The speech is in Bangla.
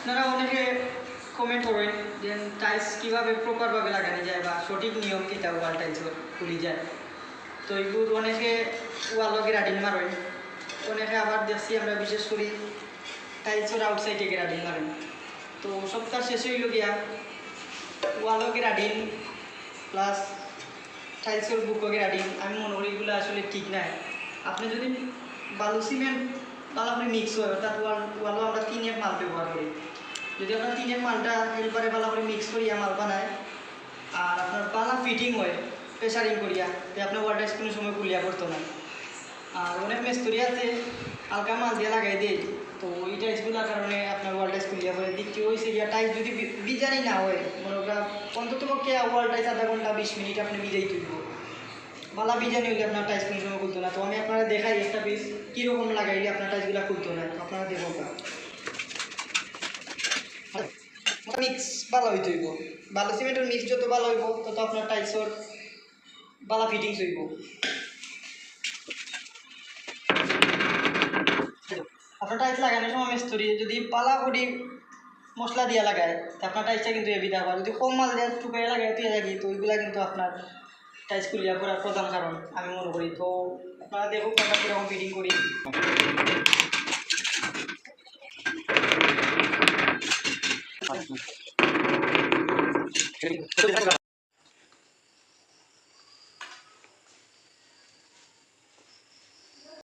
আপনারা অনেকে কমেন্ট করেন যে টাইলস কীভাবে প্রপারভাবে লাগানো যায় বা সঠিক নিয়ম কীটা ওয়াল টাইলস খুলি যায়। তো এইগুলো অনেকে ওয়ালকে রাডিং মারেন। অনেকে আবার দেখছি আমরা বিশেষ করি টাইলসের আউটসাইডে গ্রাডিং মারেন। তো সপ্তাহ শেষ হইল গিয়া ওয়ালকে রাডিং প্লাস টাইলসের বুককে রাডিং আমি মনে করি এগুলো আসলে ঠিক নাই। আপনি যদি বালু সিমেন্ট তাহলে আপনি মিক্স হয় অর্থাৎ ওয়াল আমরা তিন এক মাল ব্যবহার করি। যদি আপনার তিন এক মালটা এলবারে ভালো করে মিক্স করিয়া মাল বানায়, আর আপনার পালা ফিটিং হয় প্রেসারিং করিয়া, তো আপনার ওয়াল টাইস কোনো সময় কুলিয়া পড়তো না। আর অনেক মেস্তরি আছে, হালকা মাল দিয়ে লাগাই দেয়। তো ওই টাইসগুলোর কারণে আপনার ওয়াল টাইস কুলিয়া পড়ে। দ্বিতীয় হয়েছে গিয়া টাইস যদি বি- বিজানি না হয়, মনে করেন অন্তত পক্ষে ওয়াল টাইস আধা ঘণ্টা, বিশ মিনিট আপনি বিজাই তুলব। বালা বিজানি হইলে আপনার টাইস কোনো সময় খুলতো না। তো আমি আপনারা দেখাই একটা পিস কীরকম লাগাইলে আপনার টাইসগুলো খুলতো না আপনারা দেখো মিক্স ভালো হইতে হইব। ভালো সিমেন্টের মিক্স যত ভালো হইব, তত আপনার টাইলসর ভালো ফিটিংস হইব। আপনার টাইলস লাগানোর সময় মিস্ত্রি যদি পালা করি, মশলা দিয়া লাগায়, তো আপনার টাইলসটা কিন্তু এবিধা। হয় যদি কম মাল দেওয়া টুকাই লাগায় তুই লাগি তো ওইগুলা কিন্তু আপনার টাইলস খুলিয়া করার প্রধান কারণ, আমি মনে করি। তো আপনারা দেখুন আমরা কীরকম ফিটিং করি।